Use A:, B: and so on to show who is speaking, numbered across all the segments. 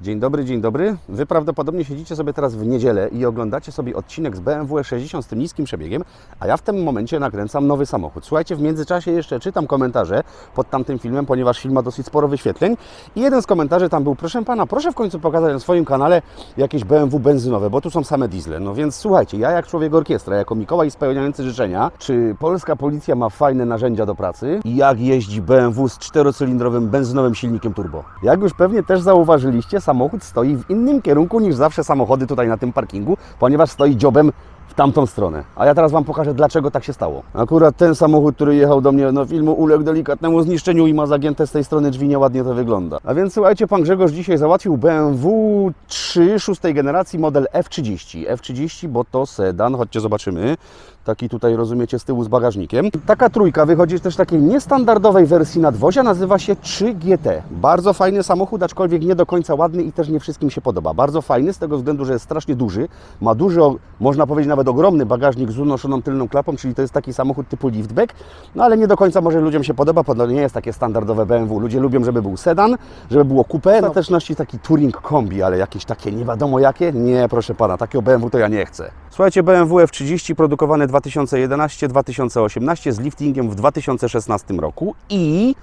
A: Dzień dobry, dzień dobry. Wy prawdopodobnie siedzicie sobie teraz w niedzielę i oglądacie sobie odcinek z BMW 60 z tym niskim przebiegiem, a ja w tym momencie nakręcam nowy samochód. Słuchajcie, w międzyczasie jeszcze czytam komentarze pod tamtym filmem, ponieważ film ma dosyć sporo wyświetleń i jeden z komentarzy tam był, proszę Pana, proszę w końcu pokazać na swoim kanale jakieś BMW benzynowe, bo tu są same diesle. No więc słuchajcie, ja jak człowiek orkiestra, jako Mikołaj spełniający życzenia, czy polska policja ma fajne narzędzia do pracy i jak jeździ BMW z czterocylindrowym benzynowym silnikiem turbo? Jak już pewnie też zauważyliście, samochód stoi w innym kierunku niż zawsze samochody tutaj na tym parkingu, ponieważ stoi dziobem tamtą stronę. A ja teraz Wam pokażę, dlaczego tak się stało. Akurat ten samochód, który jechał do mnie na filmu, uległ delikatnemu zniszczeniu i ma zagięte z tej strony drzwi, nieładnie to wygląda. A więc słuchajcie, Pan Grzegorz dzisiaj załatwił BMW 3 szóstej generacji, model F30. F30, bo to sedan, chodźcie zobaczymy. Taki tutaj rozumiecie z tyłu z bagażnikiem. Taka trójka wychodzi też takiej niestandardowej wersji nadwozia, nazywa się 3GT. Bardzo fajny samochód, aczkolwiek nie do końca ładny i też nie wszystkim się podoba. Bardzo fajny z tego względu, że jest strasznie duży, ma duży, można powiedzieć nawet ogromny bagażnik z unoszoną tylną klapą, czyli to jest taki samochód typu liftback, no ale nie do końca może ludziom się podoba, bo nie jest takie standardowe BMW. Ludzie lubią, żeby był sedan, żeby było coupé, w ostateczności taki touring kombi, ale jakieś takie nie wiadomo jakie? Nie, proszę Pana, takiego BMW to ja nie chcę. Słuchajcie, BMW F30 produkowany 2011-2018 z liftingiem w 2016 roku i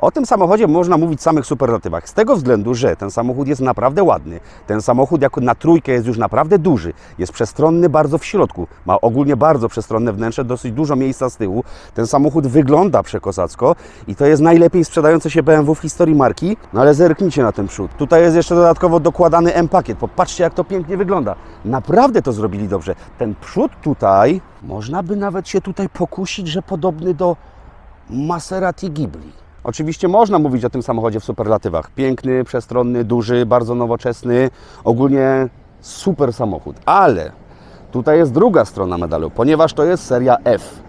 A: o tym samochodzie można mówić w samych superlatywach. Z tego względu, że ten samochód jest naprawdę ładny. Ten samochód jako na trójkę jest już naprawdę duży. Jest przestronny bardzo w środku. Ma ogólnie bardzo przestronne wnętrze, dosyć dużo miejsca z tyłu. Ten samochód wygląda przekozacko i to jest najlepiej sprzedające się BMW w historii marki. No ale zerknijcie na ten przód. Tutaj jest jeszcze dodatkowo dokładany M-pakiet. Popatrzcie jak to pięknie wygląda. Naprawdę to zrobili dobrze. Ten przód tutaj, można by nawet się tutaj pokusić, że podobny do Maserati Ghibli. Oczywiście można mówić o tym samochodzie w superlatywach. Piękny, przestronny, duży, bardzo nowoczesny, ogólnie super samochód. Ale tutaj jest druga strona medalu, ponieważ to jest seria F.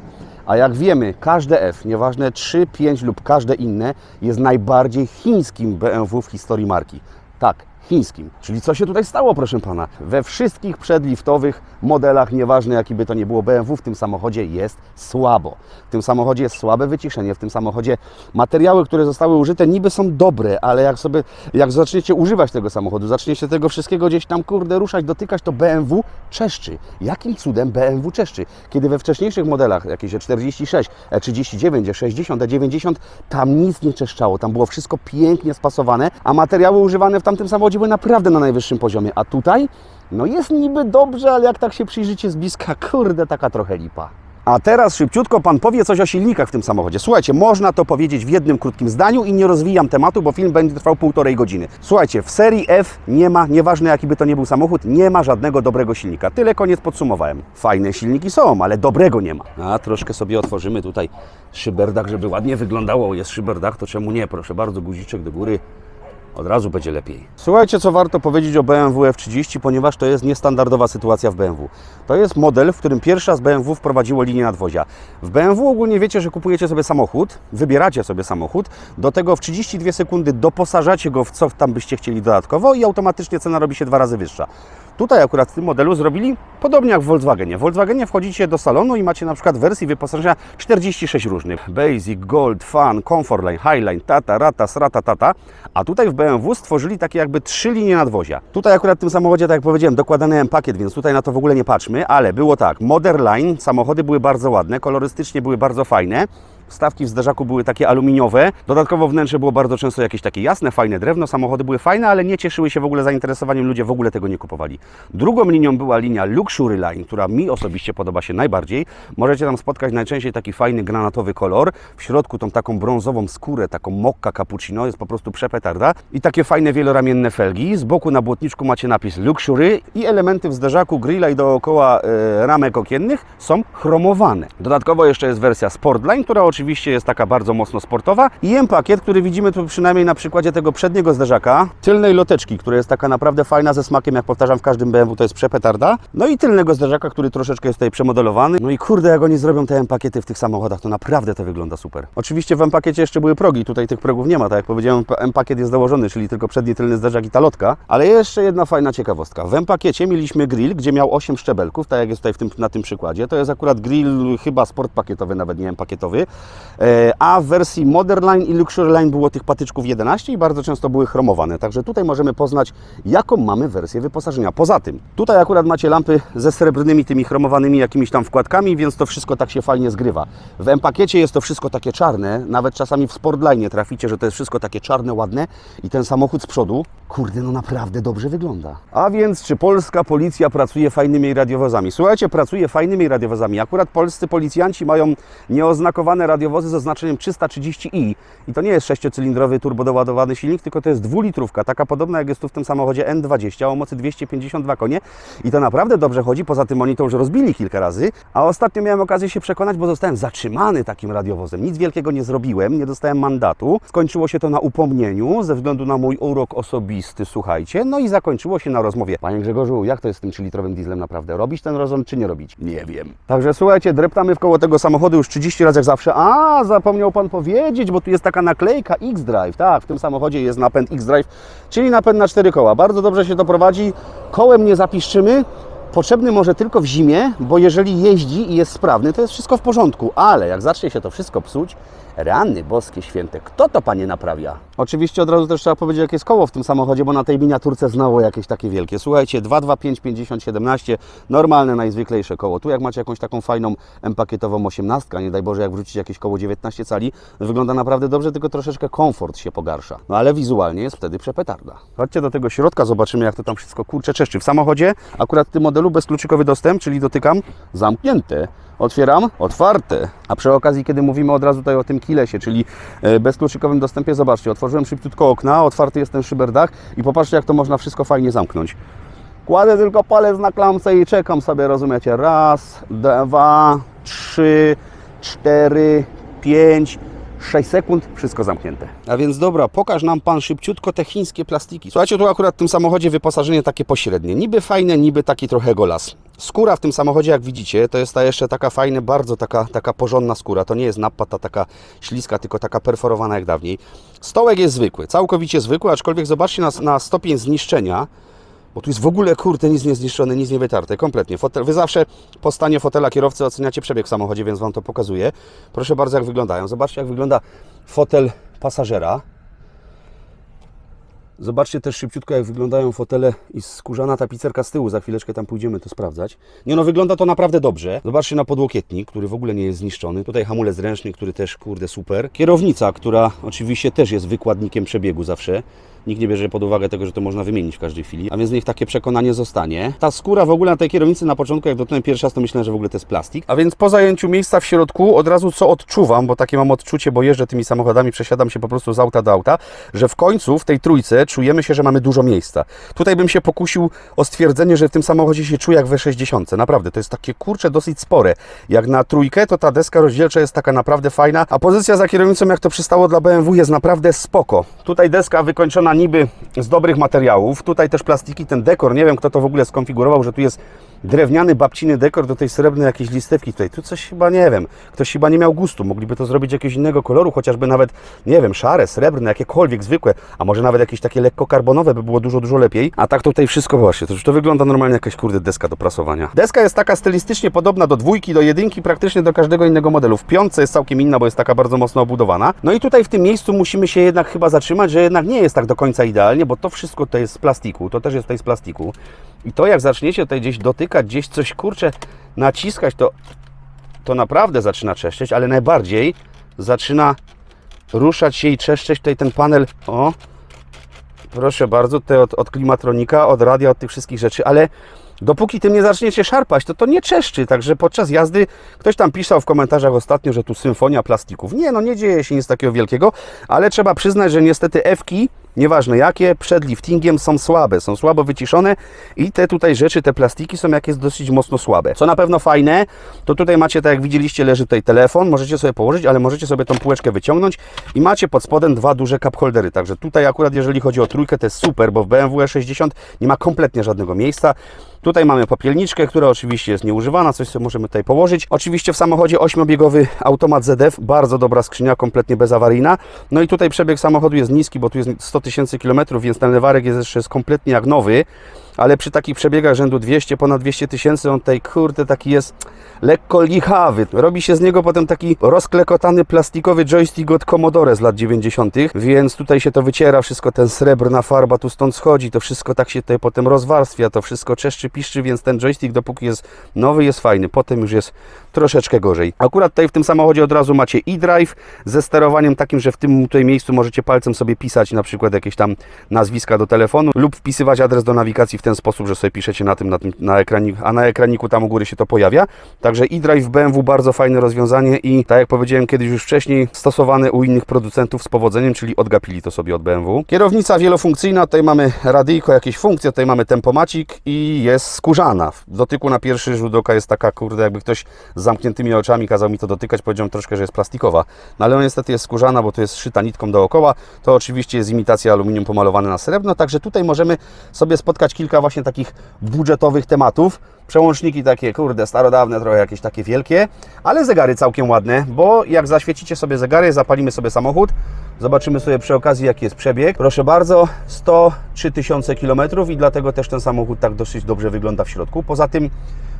A: A jak wiemy, każde F, nieważne 3, 5 lub każde inne, jest najbardziej chińskim BMW w historii marki. Tak, chińskim. Czyli co się tutaj stało, proszę pana? We wszystkich przedliftowych modelach, nieważne jaki by to nie było BMW, w tym samochodzie jest słabo. W tym samochodzie jest słabe wyciszenie, w tym samochodzie materiały, które zostały użyte, niby są dobre, ale jak sobie, jak zaczniecie używać tego samochodu, zaczniecie tego wszystkiego gdzieś tam, kurde, ruszać, dotykać, to BMW czeszczy. Jakim cudem BMW czeszczy? Kiedy we wcześniejszych modelach, jakieś E46, E39, E60, E90, tam nic nie czeszczało, tam było wszystko pięknie spasowane, a materiały używane w tamtym samochodzie były naprawdę na najwyższym poziomie. A tutaj, no jest niby dobrze, ale jak tak się przyjrzycie z bliska, kurde, taka trochę lipa. A teraz szybciutko Pan powie coś o silnikach w tym samochodzie. Słuchajcie, można to powiedzieć w jednym krótkim zdaniu i nie rozwijam tematu, bo film będzie trwał półtorej godziny. Słuchajcie, w serii F nie ma, nieważne jaki by to nie był samochód, nie ma żadnego dobrego silnika. Tyle koniec podsumowałem. Fajne silniki są, ale dobrego nie ma. A troszkę sobie otworzymy tutaj szyberdach, żeby ładnie wyglądało. Jest szyberdach, to czemu nie? Proszę bardzo, guziczek do góry. Od razu będzie lepiej. Słuchajcie, co warto powiedzieć o BMW F30, ponieważ to jest niestandardowa sytuacja w BMW. To jest model, w którym pierwsza z BMW wprowadziło linię nadwozia. W BMW ogólnie wiecie, że kupujecie sobie samochód, wybieracie sobie samochód, do tego w 32 sekundy doposażacie go w co tam byście chcieli dodatkowo i automatycznie cena robi się dwa razy wyższa. Tutaj akurat w tym modelu zrobili podobnie jak w Volkswagenie. W Volkswagenie wchodzicie do salonu i macie na przykład wersji wyposażenia 46 różnych. Basic, Gold, Fun, Comfortline, Highline, Tata, Rata, Srata, Tata. A tutaj w BMW stworzyli takie jakby trzy linie nadwozia. Tutaj akurat w tym samochodzie, tak jak powiedziałem, dokładany M-pakiet, więc tutaj na to w ogóle nie patrzmy, ale było tak. Modern samochody były bardzo ładne, kolorystycznie były bardzo fajne. Wstawki w zderzaku były takie aluminiowe. Dodatkowo wnętrze było bardzo często jakieś takie jasne, fajne drewno. Samochody były fajne, ale nie cieszyły się w ogóle zainteresowaniem. Ludzie w ogóle tego nie kupowali. Drugą linią była linia Luxury Line, która mi osobiście podoba się najbardziej. Możecie tam spotkać najczęściej taki fajny granatowy kolor. W środku tą taką brązową skórę, taką mokka cappuccino, jest po prostu przepetarda. I takie fajne wieloramienne felgi. Z boku na błotniczku macie napis Luxury i elementy w zderzaku, grilla i dookoła e, ramek okiennych są chromowane. Dodatkowo jeszcze jest wersja Sportline, która oczywiście jest taka bardzo mocno sportowa i M-pakiet, który widzimy tu przynajmniej na przykładzie tego przedniego zderzaka, tylnej loteczki, która jest taka naprawdę fajna ze smakiem, jak powtarzam w każdym BMW to jest przepetarda, no i tylnego zderzaka, który troszeczkę jest tutaj przemodelowany. No i kurde, jak oni zrobią te M-pakiety w tych samochodach, to naprawdę to wygląda super. Oczywiście w M-pakiecie jeszcze były progi, tutaj tych progów nie ma, tak jak powiedziałem, M-pakiet jest założony, czyli tylko przedni, tylny zderzak i ta lotka, ale jeszcze jedna fajna ciekawostka. W M-pakiecie mieliśmy grill, gdzie miał 8 szczebelków, tak jak jest tutaj w tym, na tym przykładzie. To jest akurat grill chyba sport pakietowy, nawet nie M-pakietowy. E, A w wersji Modern Line i Luxury Line było tych patyczków 11 i bardzo często były chromowane. Także tutaj możemy poznać, jaką mamy wersję wyposażenia. Poza tym, tutaj akurat macie lampy ze srebrnymi tymi chromowanymi jakimiś tam wkładkami, więc to wszystko tak się fajnie zgrywa. W M-pakiecie jest to wszystko takie czarne, nawet czasami w Sportline traficie, że to jest wszystko takie czarne, ładne i ten samochód z przodu, kurde, no naprawdę dobrze wygląda. A więc, czy polska policja pracuje fajnymi radiowozami? Słuchajcie, pracuje fajnymi radiowozami. Akurat polscy policjanci mają nieoznakowane radiowozy z oznaczeniem 330i i to nie jest sześciocylindrowy turbodoładowany silnik, tylko to jest dwulitrówka, taka podobna jak jest tu w tym samochodzie N20 o mocy 252 konie i to naprawdę dobrze chodzi, poza tym oni to już rozbili kilka razy, a ostatnio miałem okazję się przekonać, bo zostałem zatrzymany takim radiowozem. Nic wielkiego nie zrobiłem, nie dostałem mandatu. Skończyło się to na upomnieniu ze względu na mój urok osobisty, słuchajcie, no i zakończyło się na rozmowie. Panie Grzegorzu, jak to jest z tym 3-litrowym dieslem naprawdę? Robić ten rozon, czy nie robić? Nie wiem. Także słuchajcie, dreptamy w koło tego samochodu już 30 razy jak zawsze. A, zapomniał Pan powiedzieć, bo tu jest taka naklejka X-Drive. Tak, w tym samochodzie jest napęd X-Drive, czyli napęd na cztery koła. Bardzo dobrze się to prowadzi. Kołem nie zapiszczymy. Potrzebny może tylko w zimie, bo jeżeli jeździ i jest sprawny, to jest wszystko w porządku. Ale jak zacznie się to wszystko psuć, rany boskie święte, kto to Panie naprawia? Oczywiście od razu też trzeba powiedzieć, jakie jest koło w tym samochodzie, bo na tej miniaturce znało jakieś takie wielkie. Słuchajcie, 225 50 17, normalne, najzwyklejsze koło. Tu jak macie jakąś taką fajną M-pakietową 18, nie daj Boże, jak wrzucić jakieś koło 19 cali, wygląda naprawdę dobrze, tylko troszeczkę komfort się pogarsza. No ale wizualnie jest wtedy przepetarda. Chodźcie do tego środka, zobaczymy jak to tam wszystko kurcze czeszczy. W samochodzie akurat w tym modelu bezkluczykowy dostęp, czyli dotykam, zamknięte. Otwieram, otwarte. A przy okazji, kiedy mówimy od razu tutaj o tym kilesie, czyli e, bezkluczykowym dostępie, zobaczcie, otworzyłem szybciutko okna, otwarty jest ten szyberdach i popatrzcie, jak to można wszystko fajnie zamknąć. Kładę tylko palec na klamce i czekam sobie, rozumiecie? Raz, dwa, trzy, cztery, pięć, 6 sekund, wszystko zamknięte. A więc dobra, pokaż nam Pan szybciutko te chińskie plastiki. Słuchajcie, tu akurat w tym samochodzie wyposażenie takie pośrednie. Niby fajne, niby taki trochę golas. Skóra w tym samochodzie, jak widzicie, to jest ta jeszcze taka fajna, bardzo taka, taka porządna skóra. To nie jest nappa ta taka śliska, tylko taka perforowana jak dawniej. Stołek jest zwykły, całkowicie zwykły, aczkolwiek zobaczcie na, na stopień zniszczenia. Bo tu jest w ogóle, kurde, nic nie zniszczone, nic nie wytarte, kompletnie. Fotel, wy zawsze po stanie fotela kierowcy oceniacie przebieg w samochodzie, więc Wam to pokazuję. Proszę bardzo, jak wyglądają. Zobaczcie, jak wygląda fotel pasażera. Zobaczcie też szybciutko, jak wyglądają fotele i skórzana tapicerka z tyłu. Za chwileczkę tam pójdziemy to sprawdzać. Nie no, wygląda to naprawdę dobrze. Zobaczcie na podłokietnik, który w ogóle nie jest zniszczony. Tutaj hamulec ręczny, który też, kurde, super. Kierownica, która oczywiście też jest wykładnikiem przebiegu zawsze. Nikt nie bierze pod uwagę tego, że to można wymienić w każdej chwili, a więc niech takie przekonanie zostanie. Ta skóra w ogóle na tej kierownicy na początku, jak dotknąłem pierwszy raz, to myślałem, że w ogóle to jest plastik. A więc po zajęciu miejsca w środku, od razu co odczuwam, bo takie mam odczucie, bo jeżdżę tymi samochodami, przesiadam się po prostu z auta do auta, że w końcu w tej trójce czujemy się, że mamy dużo miejsca. Tutaj bym się pokusił o stwierdzenie, że w tym samochodzie się czuję jak we 60. Naprawdę, to jest takie kurcze dosyć spore. Jak na trójkę, to ta deska rozdzielcza jest taka naprawdę fajna, a pozycja za kierownicą, jak to przystało dla BMW, jest naprawdę spoko. Tutaj deska wykończona niby z dobrych materiałów. Tutaj też plastiki, ten dekor, nie wiem kto to w ogóle skonfigurował, że tu jest drewniany babciny dekor do tej srebrnej jakiejś listewki tutaj. Tu coś chyba, nie wiem, ktoś chyba nie miał gustu. Mogliby to zrobić jakiegoś innego koloru, chociażby nawet, nie wiem, szare, srebrne, jakiekolwiek zwykłe, a może nawet jakieś takie lekko karbonowe by było dużo, dużo lepiej. A tak tutaj wszystko właśnie, to już to wygląda normalnie jakaś kurde deska do prasowania. Deska jest taka stylistycznie podobna do dwójki, do jedynki, praktycznie do każdego innego modelu. W piątce jest całkiem inna, bo jest taka bardzo mocno obudowana. No i tutaj w tym miejscu musimy się jednak chyba zatrzymać, że jednak nie jest tak do końca idealnie, bo to wszystko to jest z plastiku, to też jest tutaj z plastiku. I to jak zaczniecie tutaj gdzieś dotykać, gdzieś coś kurczę naciskać, to, to naprawdę zaczyna trzeszczeć, ale najbardziej zaczyna ruszać się i trzeszczeć tutaj ten panel. O, proszę bardzo, tutaj od, od klimatronika, od radia, od tych wszystkich rzeczy, ale dopóki tym nie zaczniecie szarpać, to to nie czeszczy. Także podczas jazdy ktoś tam pisał w komentarzach ostatnio, że tu symfonia plastików. Nie, no nie dzieje się nic takiego wielkiego, ale trzeba przyznać, że niestety F-ki, nieważne jakie, przed liftingiem są słabe, są słabo wyciszone i te tutaj rzeczy, te plastiki są jakieś dosyć mocno słabe. Co na pewno fajne, to tutaj macie, tak jak widzieliście, leży tutaj telefon, możecie sobie położyć, ale możecie sobie tą półeczkę wyciągnąć i macie pod spodem dwa duże cup holdery. Także tutaj akurat jeżeli chodzi o trójkę, to jest super, bo w BMW E60 nie ma kompletnie żadnego miejsca. Tutaj mamy popielniczkę, która oczywiście jest nieużywana, coś sobie możemy tutaj położyć. Oczywiście w samochodzie 8-biegowy automat ZF, bardzo dobra skrzynia, kompletnie bezawaryjna. No i tutaj przebieg samochodu jest niski, bo tu jest 100 tysięcy kilometrów, więc ten lewarek jest jeszcze jest kompletnie jak nowy. Ale przy takich przebiegach rzędu 200, ponad 200 tysięcy, on tutaj kurde taki jest lekko lichawy. Robi się z niego potem taki rozklekotany plastikowy joystick od Commodore z lat 90., więc tutaj się to wyciera, wszystko ten srebrna farba tu stąd schodzi, to wszystko tak się tutaj potem rozwarstwia, to wszystko czeszczy, piszczy, więc ten joystick dopóki jest nowy, jest fajny, potem już jest troszeczkę gorzej. Akurat tutaj w tym samochodzie od razu macie e-drive ze sterowaniem takim, że w tym tutaj miejscu możecie palcem sobie pisać na przykład jakieś tam nazwiska do telefonu lub wpisywać adres do nawigacji w ten sposób, że sobie piszecie na tym, na tym na ekraniku, a na ekraniku tam u góry się to pojawia. Także e-drive BMW bardzo fajne rozwiązanie i tak jak powiedziałem kiedyś już wcześniej, stosowane u innych producentów z powodzeniem, czyli odgapili to sobie od BMW. Kierownica wielofunkcyjna, tutaj mamy radyjko, jakieś funkcje, tutaj mamy tempomacik i jest skórzana. W dotyku na pierwszy rzut oka jest taka, kurde, jakby ktoś z zamkniętymi oczami kazał mi to dotykać, powiedziałem troszkę, że jest plastikowa. No ale niestety jest skórzana, bo to jest szyta nitką dookoła. To oczywiście jest imitacja aluminium pomalowane na srebrno, także tutaj możemy sobie spotkać kilka właśnie takich budżetowych tematów. Przełączniki takie, kurde, starodawne, trochę jakieś takie wielkie, ale zegary całkiem ładne, bo jak zaświecicie sobie zegary, zapalimy sobie samochód, zobaczymy sobie przy okazji jaki jest przebieg. Proszę bardzo, 103 tysiące kilometrów i dlatego też ten samochód tak dosyć dobrze wygląda w środku. Poza tym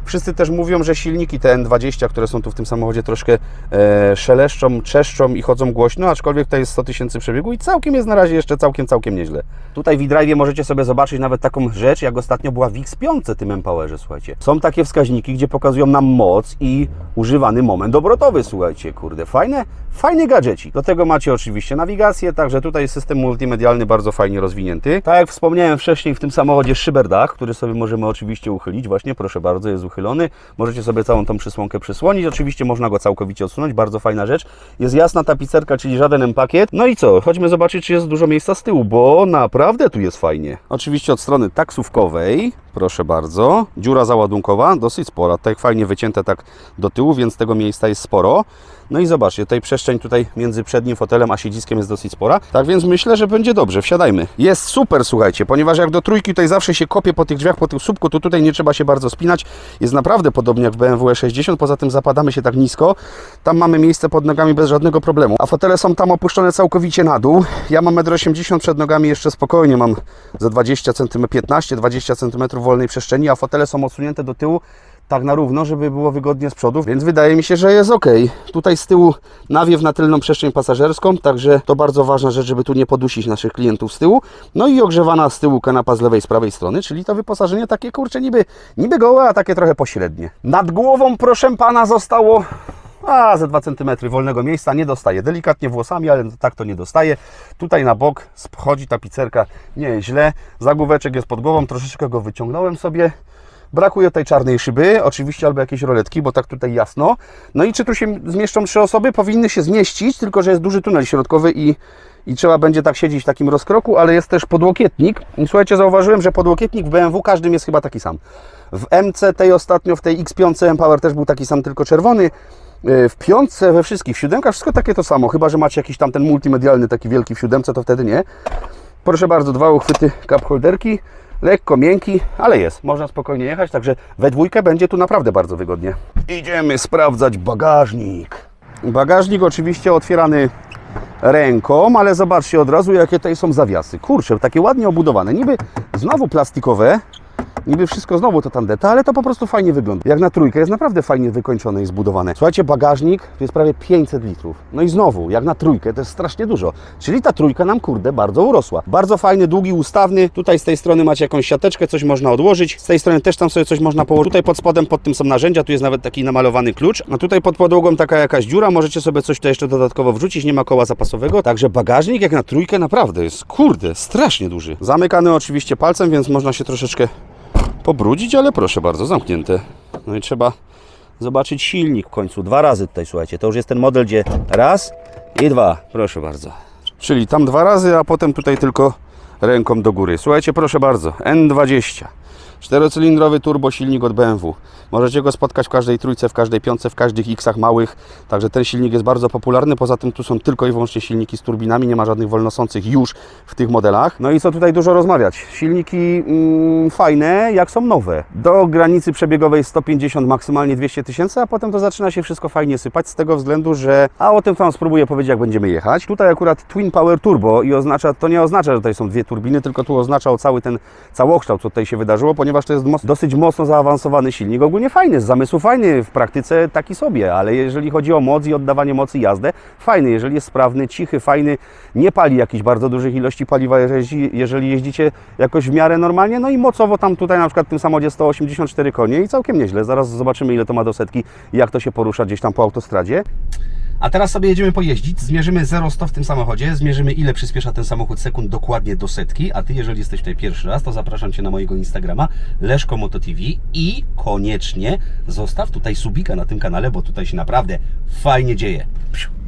A: Wszyscy też mówią, że silniki te N20, które są tu w tym samochodzie, troszkę e, szeleszczą, czeszczą i chodzą głośno, aczkolwiek to jest 100 tysięcy przebiegu i całkiem jest na razie jeszcze całkiem, całkiem nieźle. Tutaj w e możecie sobie zobaczyć nawet taką rzecz, jak ostatnio była w X5 tym Empowerze, słuchajcie. Są takie wskaźniki, gdzie pokazują nam moc i używany moment obrotowy, słuchajcie, kurde, fajne, fajny gadżecik. Do tego macie oczywiście nawigację, także tutaj system multimedialny bardzo fajnie rozwinięty. Tak jak wspomniałem wcześniej, w tym samochodzie szyberdach, który sobie możemy oczywiście uchylić, właśnie proszę bardzo, jest uchylony. Możecie sobie całą tą przysłonkę przysłonić. Oczywiście można go całkowicie odsunąć, bardzo fajna rzecz. Jest jasna tapicerka, czyli żaden M-pakiet. No i co? Chodźmy zobaczyć, czy jest dużo miejsca z tyłu, bo naprawdę tu jest fajnie. Oczywiście od strony taksówkowej, proszę bardzo, dziura załadunkowa, dosyć spora. Tak fajnie wycięte tak do tyłu, więc tego miejsca jest sporo. No i zobaczcie, tutaj przestrzeń tutaj między przednim fotelem a siedziskiem jest dosyć spora. Tak więc myślę, że będzie dobrze. Wsiadajmy. Jest super, słuchajcie, ponieważ jak do trójki tutaj zawsze się kopie po tych drzwiach, po tych słupku, to tutaj nie trzeba się bardzo spinać. Jest naprawdę podobnie jak w BMW E60, poza tym zapadamy się tak nisko. Tam mamy miejsce pod nogami bez żadnego problemu. A fotele są tam opuszczone całkowicie na dół. Ja mam 1,80 m przed nogami jeszcze spokojnie, mam za 20 cm, 15-20 cm wolnej przestrzeni, a fotele są odsunięte do tyłu tak na równo, żeby było wygodnie z przodu, więc wydaje mi się, że jest ok. Tutaj z tyłu nawiew na tylną przestrzeń pasażerską, także to bardzo ważna rzecz, żeby tu nie podusić naszych klientów z tyłu. No i ogrzewana z tyłu kanapa z lewej, z prawej strony, czyli to wyposażenie takie kurcze niby, niby gołe, a takie trochę pośrednie. Nad głową, proszę pana, zostało a ze 2 cm wolnego miejsca nie dostaje. Delikatnie włosami, ale tak to nie dostaje. Tutaj na bok schodzi tapicerka nieźle. Zagłóweczek jest pod głową, troszeczkę go wyciągnąłem sobie. Brakuje tej czarnej szyby, oczywiście albo jakieś roletki, bo tak tutaj jasno. No i czy tu się zmieszczą trzy osoby? Powinny się zmieścić, tylko że jest duży tunel środkowy i, i trzeba będzie tak siedzieć w takim rozkroku, ale jest też podłokietnik. I słuchajcie, zauważyłem, że podłokietnik w BMW każdym jest chyba taki sam. W MC tej ostatnio, w tej X5 M-Power też był taki sam, tylko czerwony. Yy, W piątce, we wszystkich, w siódemkach wszystko takie to samo, chyba że macie jakiś tam ten multimedialny taki wielki w siódemce, to wtedy nie. Proszę bardzo, dwa uchwyty cup holderki, lekko miękki, ale jest, można spokojnie jechać, także we dwójkę będzie tu naprawdę bardzo wygodnie. Idziemy sprawdzać bagażnik. Bagażnik oczywiście otwierany ręką, ale zobaczcie od razu jakie tutaj są zawiasy. Kurczę, takie ładnie obudowane, niby znowu plastikowe, Niby wszystko znowu to tandeta, ale to po prostu fajnie wygląda. Jak na trójkę jest naprawdę fajnie wykończone i zbudowane. Słuchajcie, bagażnik to jest prawie 500 litrów. No i znowu, jak na trójkę to jest strasznie dużo. Czyli ta trójka nam kurde bardzo urosła. Bardzo fajny, długi, ustawny. Tutaj z tej strony macie jakąś siateczkę, coś można odłożyć. Z tej strony też tam sobie coś można położyć. Tutaj pod spodem, pod tym są narzędzia, tu jest nawet taki namalowany klucz. A tutaj pod podłogą taka jakaś dziura, możecie sobie coś tutaj jeszcze dodatkowo wrzucić. Nie ma koła zapasowego, także bagażnik jak na trójkę naprawdę jest kurde, strasznie duży. Zamykany oczywiście palcem, więc można się troszeczkę pobrudzić, ale proszę bardzo, zamknięte. No i trzeba zobaczyć silnik w końcu. Dwa razy tutaj, słuchajcie. To już jest ten model, gdzie raz i dwa. Proszę bardzo. Czyli tam dwa razy, a potem tutaj tylko ręką do góry. Słuchajcie, proszę bardzo. N20. Czterocylindrowy turbo silnik od BMW. Możecie go spotkać w każdej trójce, w każdej piątce, w każdych X-ach małych. Także ten silnik jest bardzo popularny. Poza tym tu są tylko i wyłącznie silniki z turbinami, nie ma żadnych wolnosących już w tych modelach. No i co tutaj dużo rozmawiać? Silniki mm, fajne, jak są nowe. Do granicy przebiegowej 150, maksymalnie 200 tysięcy, a potem to zaczyna się wszystko fajnie sypać z tego względu, że a o tym Wam spróbuję powiedzieć, jak będziemy jechać. Tutaj akurat Twin Power Turbo i oznacza, to nie oznacza, że tutaj są dwie turbiny, tylko tu oznaczał cały ten całokształt, co tutaj się wydarzyło, ponieważ to jest dosyć mocno zaawansowany silnik. Ogólnie fajny, z zamysłu fajny, w praktyce taki sobie, ale jeżeli chodzi o moc i oddawanie mocy jazdę, fajny, jeżeli jest sprawny, cichy, fajny, nie pali jakichś bardzo dużych ilości paliwa, jeżeli, jeżeli jeździcie jakoś w miarę normalnie, no i mocowo tam tutaj na przykład w tym samochodzie 184 konie i całkiem nieźle. Zaraz zobaczymy ile to ma do setki jak to się porusza gdzieś tam po autostradzie. A teraz sobie jedziemy pojeździć, zmierzymy 0-100 w tym samochodzie, zmierzymy ile przyspiesza ten samochód sekund dokładnie do setki, a Ty jeżeli jesteś tutaj pierwszy raz, to zapraszam Cię na mojego Instagrama Leszko Moto TV i koniecznie zostaw tutaj subika na tym kanale, bo tutaj się naprawdę fajnie dzieje.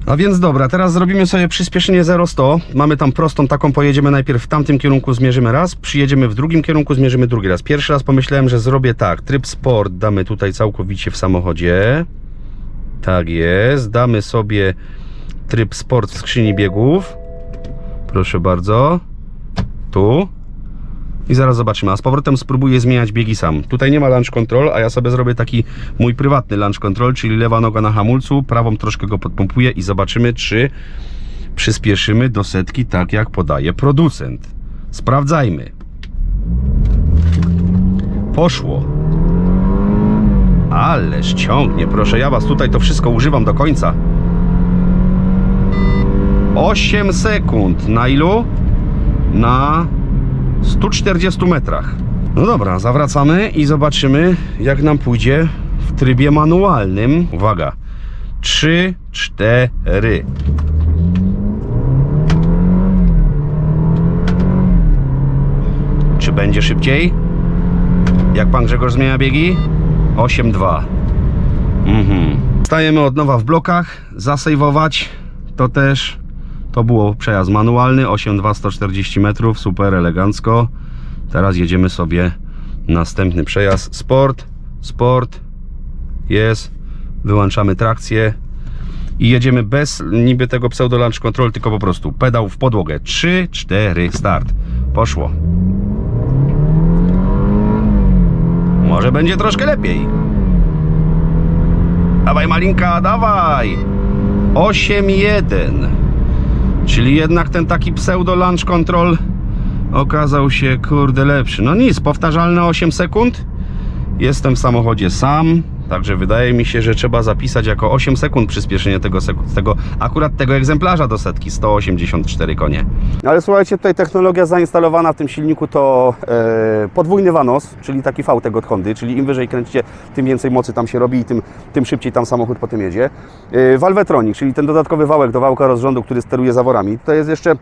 A: A więc dobra, teraz zrobimy sobie przyspieszenie 0-100. Mamy tam prostą taką, pojedziemy najpierw w tamtym kierunku, zmierzymy raz, przyjedziemy w drugim kierunku, zmierzymy drugi raz. Pierwszy raz pomyślałem, że zrobię tak, tryb sport damy tutaj całkowicie w samochodzie. Tak jest, damy sobie tryb sport w skrzyni biegów. Proszę bardzo. Tu. I zaraz zobaczymy. A z powrotem spróbuję zmieniać biegi sam. Tutaj nie ma launch control, a ja sobie zrobię taki mój prywatny launch control, czyli lewa noga na hamulcu, prawą troszkę go podpompuję i zobaczymy, czy przyspieszymy do setki tak jak podaje producent. Sprawdzajmy. Poszło. Ależ ciągnie, proszę ja was tutaj to wszystko używam do końca. 8 sekund. Na ilu? Na 140 metrach. No dobra, zawracamy i zobaczymy, jak nam pójdzie w trybie manualnym. Uwaga. 3, 4. Czy będzie szybciej? Jak pan Grzegorz zmienia biegi? 8-2. Mhm. Stajemy od nowa w blokach. Zasejwować to też. To było przejazd manualny. 8-2 140 metrów. Super elegancko. Teraz jedziemy sobie następny przejazd. Sport. Sport. Jest. Wyłączamy trakcję. I jedziemy bez niby tego pseudo launch control, tylko po prostu pedał w podłogę. 3, 4, start. Poszło. Może będzie troszkę lepiej. Dawaj Malinka, dawaj! 8-1. Czyli jednak ten taki pseudo launch control okazał się kurde lepszy. No nic, powtarzalne 8 sekund. Jestem w samochodzie sam, także wydaje mi się, że trzeba zapisać jako 8 sekund przyspieszenie tego, tego akurat tego egzemplarza do setki 184 konie. Ale słuchajcie, tutaj technologia zainstalowana w tym silniku to e, podwójny vanos, czyli taki fałtek od Hondy, czyli im wyżej kręcicie, tym więcej mocy tam się robi i tym, tym szybciej tam samochód potem jedzie. E, Valvetronic, czyli ten dodatkowy wałek do wałka rozrządu, który steruje zaworami. To jest jeszcze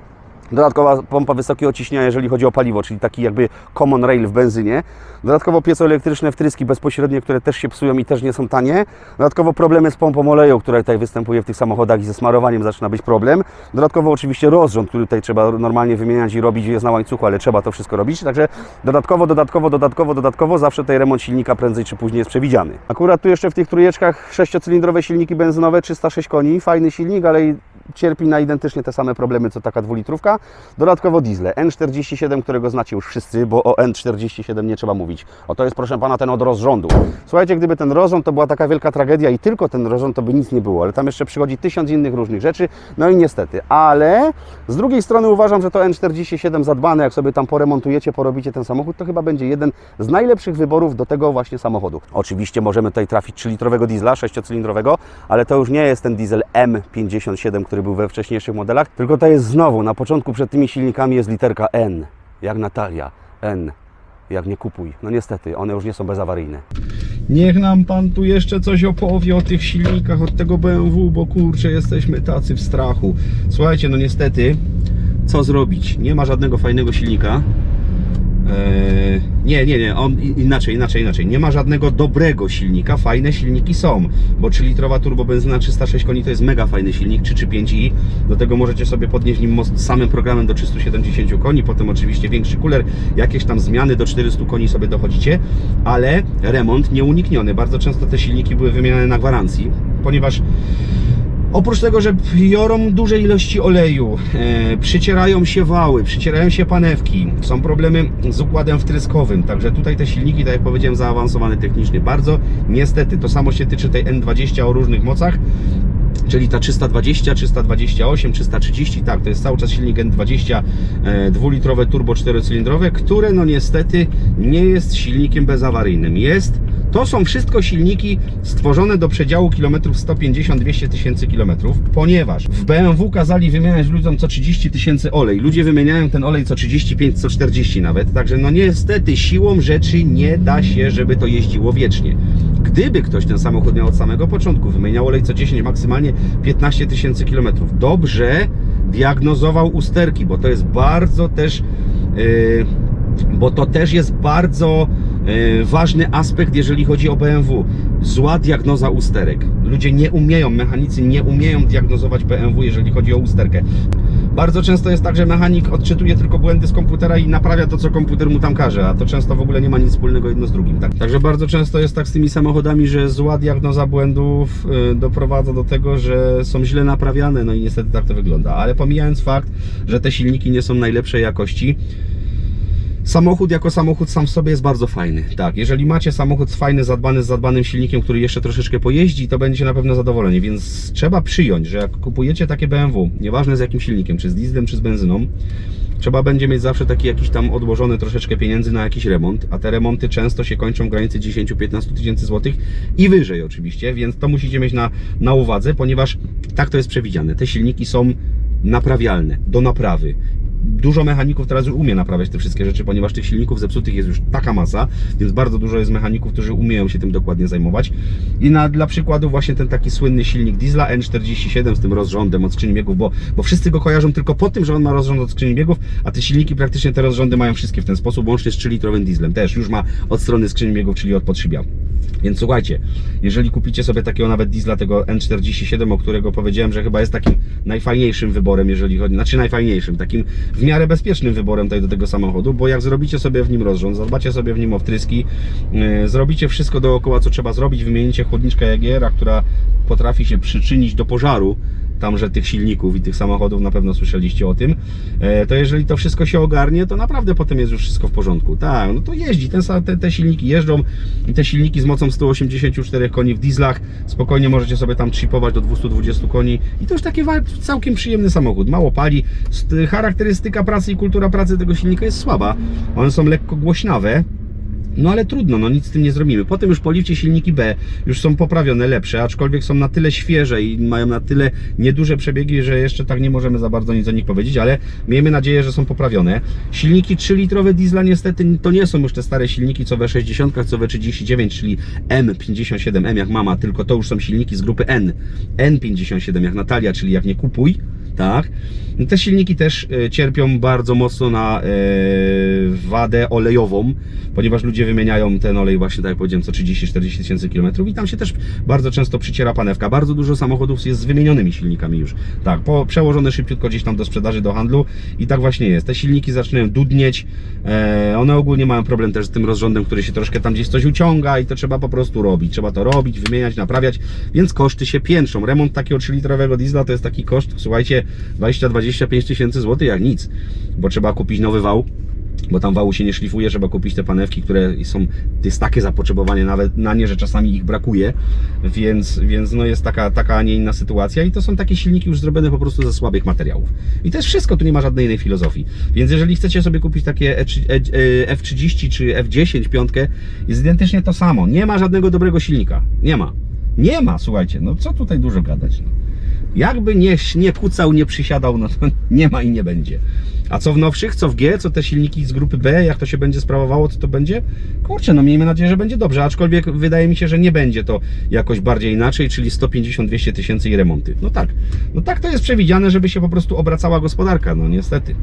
A: Dodatkowa pompa wysokiego ciśnienia, jeżeli chodzi o paliwo, czyli taki jakby common rail w benzynie. Dodatkowo piezoelektryczne wtryski bezpośrednie, które też się psują i też nie są tanie. Dodatkowo problemy z pompą oleju, która tutaj występuje w tych samochodach i ze smarowaniem zaczyna być problem. Dodatkowo oczywiście rozrząd, który tutaj trzeba normalnie wymieniać i robić, jest na łańcuchu, ale trzeba to wszystko robić. Także dodatkowo, dodatkowo, dodatkowo, dodatkowo zawsze tutaj remont silnika prędzej czy później jest przewidziany. Akurat tu jeszcze w tych trójeczkach sześciocylindrowe silniki benzynowe, 306 koni, fajny silnik, ale i cierpi na identycznie te same problemy co taka dwulitrówka. Dodatkowo diesle N47, którego znacie już wszyscy, bo o N47 nie trzeba mówić. O to jest proszę pana ten od rozrządu. Słuchajcie, gdyby ten rozrząd to była taka wielka tragedia i tylko ten rozrząd to by nic nie było, ale tam jeszcze przychodzi tysiąc innych różnych rzeczy, no i niestety. Ale z drugiej strony uważam, że to N47 zadbane, jak sobie tam poremontujecie, porobicie ten samochód, to chyba będzie jeden z najlepszych wyborów do tego właśnie samochodu. Oczywiście możemy tutaj trafić 3-litrowego diesla, 6-cylindrowego, ale to już nie jest ten diesel M57, który był we wcześniejszych modelach, tylko to jest znowu, na początku przed tymi silnikami jest literka N, jak Natalia, N, jak nie kupuj. No niestety, one już nie są bezawaryjne. Niech nam pan tu jeszcze coś opowie o tych silnikach od tego BMW, bo kurczę, jesteśmy tacy w strachu. Słuchajcie, no niestety, co zrobić? Nie ma żadnego fajnego silnika. Eee, Nie, nie, nie, on inaczej, inaczej, inaczej. Nie ma żadnego dobrego silnika, fajne silniki są, bo 3-litrowa turbobenzyna 306 koni to jest mega fajny silnik, 335i, do tego możecie sobie podnieść nim samym programem do 370 koni, potem oczywiście większy kuler, jakieś tam zmiany do 400 koni sobie dochodzicie, ale remont nieunikniony. Bardzo często te silniki były wymieniane na gwarancji, ponieważ Oprócz tego, że biorą duże ilości oleju, e, przycierają się wały, przycierają się panewki, są problemy z układem wtryskowym, także tutaj te silniki, tak jak powiedziałem, zaawansowane technicznie bardzo. Niestety, to samo się tyczy tej N20 o różnych mocach, czyli ta 320, 328, 330, tak, to jest cały czas silnik N20 e, dwulitrowe turbo czterocylindrowe, które no niestety nie jest silnikiem bezawaryjnym. Jest, to są wszystko silniki stworzone do przedziału kilometrów 150-200 tysięcy kilometrów, ponieważ w BMW kazali wymieniać ludziom co 30 tysięcy olej. Ludzie wymieniają ten olej co 35, co 40 nawet, także no niestety siłą rzeczy nie da się, żeby to jeździło wiecznie. Gdyby ktoś ten samochód miał od samego początku, wymieniał olej co 10, maksymalnie 15 tysięcy kilometrów, dobrze diagnozował usterki, bo to jest bardzo też, yy, bo to też jest bardzo ważny aspekt, jeżeli chodzi o BMW. Zła diagnoza usterek. Ludzie nie umieją, mechanicy nie umieją diagnozować BMW, jeżeli chodzi o usterkę. Bardzo często jest tak, że mechanik odczytuje tylko błędy z komputera i naprawia to, co komputer mu tam każe, a to często w ogóle nie ma nic wspólnego jedno z drugim. Tak? Także bardzo często jest tak z tymi samochodami, że zła diagnoza błędów y, doprowadza do tego, że są źle naprawiane, no i niestety tak to wygląda. Ale pomijając fakt, że te silniki nie są najlepszej jakości, Samochód jako samochód sam w sobie jest bardzo fajny. Tak, jeżeli macie samochód fajny, zadbany, z zadbanym silnikiem, który jeszcze troszeczkę pojeździ, to będziecie na pewno zadowoleni. Więc trzeba przyjąć, że jak kupujecie takie BMW, nieważne z jakim silnikiem, czy z dieslem, czy z benzyną, trzeba będzie mieć zawsze taki jakiś tam odłożony troszeczkę pieniędzy na jakiś remont, a te remonty często się kończą w granicy 10-15 tysięcy złotych i wyżej oczywiście, więc to musicie mieć na, na uwadze, ponieważ tak to jest przewidziane. Te silniki są naprawialne, do naprawy. Dużo mechaników teraz już umie naprawiać te wszystkie rzeczy, ponieważ tych silników zepsutych jest już taka masa, więc bardzo dużo jest mechaników, którzy umieją się tym dokładnie zajmować. I na, dla przykładu właśnie ten taki słynny silnik diesla N47 z tym rozrządem od skrzyni biegów, bo, bo wszyscy go kojarzą tylko po tym, że on ma rozrząd od skrzyni biegów, a te silniki praktycznie te rozrządy mają wszystkie w ten sposób, łącznie z 3-litrowym dieslem. Też już ma od strony skrzyni biegów, czyli od podszybia. Więc słuchajcie, jeżeli kupicie sobie takiego nawet diesla, tego N47, o którego powiedziałem, że chyba jest takim najfajniejszym wyborem, jeżeli chodzi, znaczy najfajniejszym, takim w miarę bezpiecznym wyborem tutaj do tego samochodu, bo jak zrobicie sobie w nim rozrząd, zadbacie sobie w nim o wtryski, yy, zrobicie wszystko dookoła, co trzeba zrobić, wymienicie chłodniczkę Jagiera, która potrafi się przyczynić do pożaru, tamże tych silników i tych samochodów, na pewno słyszeliście o tym, e, to jeżeli to wszystko się ogarnie, to naprawdę potem jest już wszystko w porządku. Tak, no to jeździ, ten, te, te silniki jeżdżą i te silniki z mocą 184 koni w dieslach, spokojnie możecie sobie tam chipować do 220 koni i to już taki całkiem przyjemny samochód, mało pali. St- Charakterystyka pracy i kultura pracy tego silnika jest słaba, one są lekko głośnawe, no ale trudno, no nic z tym nie zrobimy. Potem już po lifcie silniki B już są poprawione, lepsze, aczkolwiek są na tyle świeże i mają na tyle nieduże przebiegi, że jeszcze tak nie możemy za bardzo nic o nich powiedzieć, ale miejmy nadzieję, że są poprawione. Silniki 3-litrowe diesla niestety to nie są już te stare silniki co we 60, co we 39, czyli M57M jak mama, tylko to już są silniki z grupy N. N57 jak Natalia, czyli jak nie kupuj, tak. Te silniki też e, cierpią bardzo mocno na e, wadę olejową, ponieważ ludzie wymieniają ten olej właśnie, tak jak powiedziałem, co 30-40 tysięcy kilometrów i tam się też bardzo często przyciera panewka. Bardzo dużo samochodów jest z wymienionymi silnikami już. Tak, po, przełożone szybciutko gdzieś tam do sprzedaży, do handlu i tak właśnie jest. Te silniki zaczynają dudnieć, e, one ogólnie mają problem też z tym rozrządem, który się troszkę tam gdzieś coś uciąga i to trzeba po prostu robić. Trzeba to robić, wymieniać, naprawiać, więc koszty się piętrzą. Remont takiego 3-litrowego diesla to jest taki koszt, słuchajcie, 20-25 tysięcy złotych jak nic, bo trzeba kupić nowy wał, bo tam wału się nie szlifuje, trzeba kupić te panewki, które są, jest takie zapotrzebowanie nawet na nie, że czasami ich brakuje, więc, więc no jest taka, taka, a nie inna sytuacja i to są takie silniki już zrobione po prostu ze słabych materiałów. I to jest wszystko, tu nie ma żadnej innej filozofii. Więc jeżeli chcecie sobie kupić takie E3 E- F30 czy F10 piątkę, jest identycznie to samo. Nie ma żadnego dobrego silnika. Nie ma. Nie ma, słuchajcie, no co tutaj dużo gadać. No. Jakby nie, nie kucał, nie przysiadał, no to nie ma i nie będzie. A co w nowszych, co w G, co te silniki z grupy B, jak to się będzie sprawowało, co to będzie? Kurczę, no miejmy nadzieję, że będzie dobrze, aczkolwiek wydaje mi się, że nie będzie to jakoś bardziej inaczej, czyli 150-200 tysięcy i remonty. No tak, no tak to jest przewidziane, żeby się po prostu obracała gospodarka, no niestety.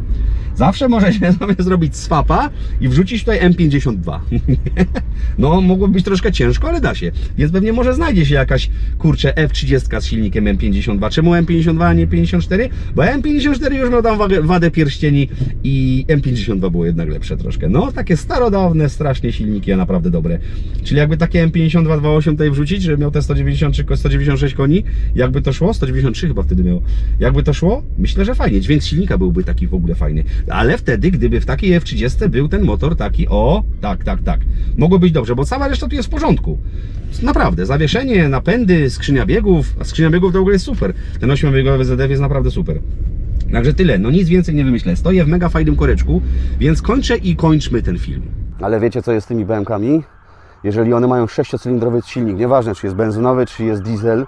A: Zawsze może się sobie zrobić swapa i wrzucić tutaj M52. No, mogło być troszkę ciężko, ale da się. Więc pewnie może znajdzie się jakaś, kurczę, F30 z silnikiem M52. Czemu M52, a nie 54? Bo M54 już miał tam wadę pierścieni i M52 było jednak lepsze troszkę. No, takie starodawne, strasznie silniki, a naprawdę dobre. Czyli jakby takie M52 2.8 tutaj wrzucić, żeby miał te 190 czy 196 koni, jakby to szło, 193 chyba wtedy miał. Jakby to szło? Myślę, że fajnie. Dźwięk silnika byłby taki w ogóle fajny. Ale wtedy, gdyby w takiej F30 był ten motor taki, o, tak, tak, tak. Mogło być dobrze, bo cała reszta tu jest w porządku. Naprawdę, zawieszenie, napędy, skrzynia biegów, a skrzynia biegów to w ogóle jest super. Ten 8-biegowy ZF jest naprawdę super. Także tyle, no nic więcej nie wymyślę. Stoję w mega fajnym koreczku, więc kończę i kończmy ten film. Ale wiecie co jest z tymi BMKami? Jeżeli one mają sześciocylindrowy silnik, nieważne czy jest benzynowy, czy jest diesel,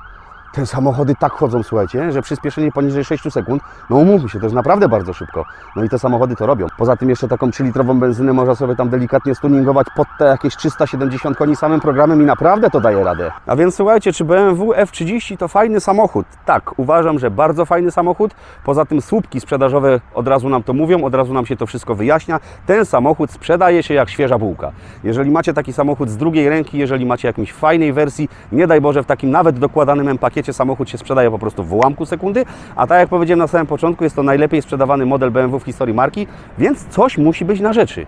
A: te samochody tak chodzą, słuchajcie, że przyspieszenie poniżej 6 sekund, no umówmy się, to jest naprawdę bardzo szybko. No i te samochody to robią. Poza tym jeszcze taką 3-litrową benzynę można sobie tam delikatnie stuningować pod te jakieś 370 koni samym programem i naprawdę to daje radę. A więc słuchajcie, czy BMW F30 to fajny samochód? Tak, uważam, że bardzo fajny samochód. Poza tym słupki sprzedażowe od razu nam to mówią, od razu nam się to wszystko wyjaśnia. Ten samochód sprzedaje się jak świeża bułka. Jeżeli macie taki samochód z drugiej ręki, jeżeli macie jakimś fajnej wersji, nie daj Boże w takim nawet dokładanym M-pakiecie samochód się sprzedaje po prostu w ułamku sekundy, a tak jak powiedziałem na samym początku, jest to najlepiej sprzedawany model BMW w historii marki, więc coś musi być na rzeczy.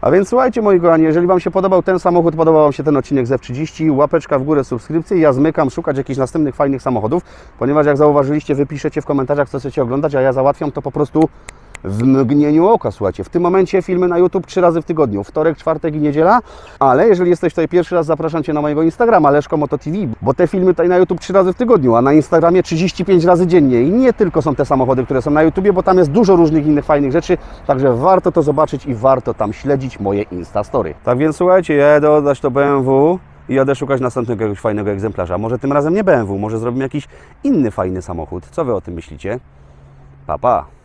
A: A więc słuchajcie moi kochani, jeżeli Wam się podobał ten samochód, podobał Wam się ten odcinek z F30, łapeczka w górę, subskrypcję, ja zmykam szukać jakichś następnych fajnych samochodów, ponieważ jak zauważyliście, wypiszecie w komentarzach, co chcecie oglądać, a ja załatwiam to po prostu w mgnieniu oka, słuchajcie. W tym momencie filmy na YouTube trzy razy w tygodniu, wtorek, czwartek i niedziela, ale jeżeli jesteś tutaj pierwszy raz, zapraszam Cię na mojego Instagrama, Leszko Moto TV, bo te filmy tutaj na YouTube trzy razy w tygodniu, a na Instagramie 35 razy dziennie i nie tylko są te samochody, które są na YouTubie, bo tam jest dużo różnych innych fajnych rzeczy, także warto to zobaczyć i warto tam śledzić moje Instastory. Tak więc słuchajcie, ja jadę oddać to BMW i jadę szukać następnego jakiegoś fajnego egzemplarza. Może tym razem nie BMW, może zrobimy jakiś inny fajny samochód. Co Wy o tym myślicie? Pa, pa.